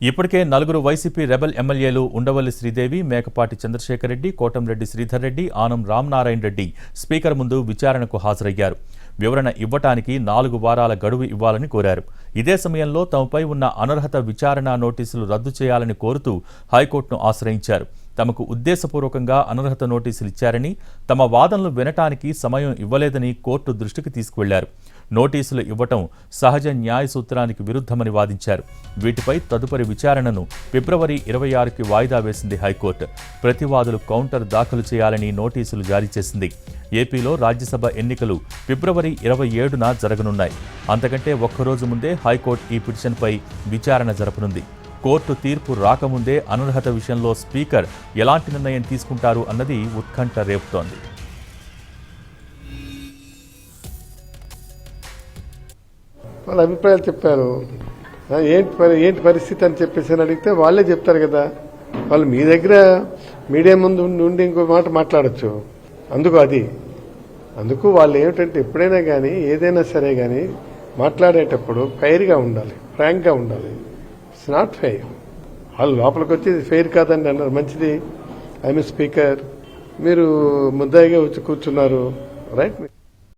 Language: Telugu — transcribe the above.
ఇప్పటికే నలుగురు వైసీపీ రెబల్ ఎమ్మెల్యేలు ఉండవల్లి శ్రీదేవి మేకపాటి చంద్రశేఖర్ రెడ్డి కోటంరెడ్డి శ్రీధర్ రెడ్డి ఆనం రామనారాయణ రెడ్డి స్పీకర్ ముందు విచారణకు హాజరయ్యారు. వివరణ ఇవ్వటానికి నాలుగు వారాల గడువు ఇవ్వాలని కోరారు. ఇదే సమయంలో తమపై ఉన్న అనర్హత విచారణ నోటీసులు రద్దు చేయాలని కోరుతూ హైకోర్టును ఆశ్రయించారు. తమకు ఉద్దేశపూర్వకంగా అనర్హత నోటీసులు ఇచ్చారని తమ వాదనలు వినటానికి సమయం ఇవ్వలేదని కోర్టు దృష్టికి తీసుకువెళ్ళారు. నోటీసులు ఇవ్వటం సహజ న్యాయ సూత్రానికి విరుద్ధమని వాదించారు. వీటిపై తదుపరి విచారణను ఫిబ్రవరి ఇరవై ఆరుకి వాయిదా వేసింది హైకోర్టు. ప్రతివాదులు కౌంటర్ దాఖలు చేయాలని నోటీసులు జారీ చేసింది. ఏపీలో రాజ్యసభ ఎన్నికలు ఫిబ్రవరి ఇరవై ఏడున జరగనున్నాయి. అంతకంటే ఒక్కరోజు ముందే హైకోర్టు ఈ పిటిషన్పై విచారణ జరపనుంది. కోర్టు తీర్పు రాకముందే అనర్హత విషయంలో స్పీకర్ ఎలాంటి నిర్ణయం తీసుకుంటారు అన్నది ఉత్కంఠ రేపుతోంది. వాళ్ళ అభిప్రాయాలు చెప్పారు. ఏంటి ఏంటి పరిస్థితి అని చెప్పేసి అని అడిగితే వాళ్ళే చెప్తారు కదా. వాళ్ళు మీ దగ్గర మీడియా ముందు ఉండి ఉండి ఇంకో మాట మాట్లాడచ్చు. అందుకు అది. అందుకు వాళ్ళు ఏమిటంటే ఎప్పుడైనా కానీ ఏదైనా సరే కానీ మాట్లాడేటప్పుడు ఫెయిర్గా ఉండాలి ఫ్రాంక్గా ఉండాలి. ఇట్స్ నాట్ ఫెయిర్ వాళ్ళు లోపలికి వచ్చి ఫెయిర్ కాదండి అన్నారు. మంచిది. ఐఎమ్ స్పీకర్ మీరు ముద్దాయిగా వచ్చి కూర్చున్నారు. రైట్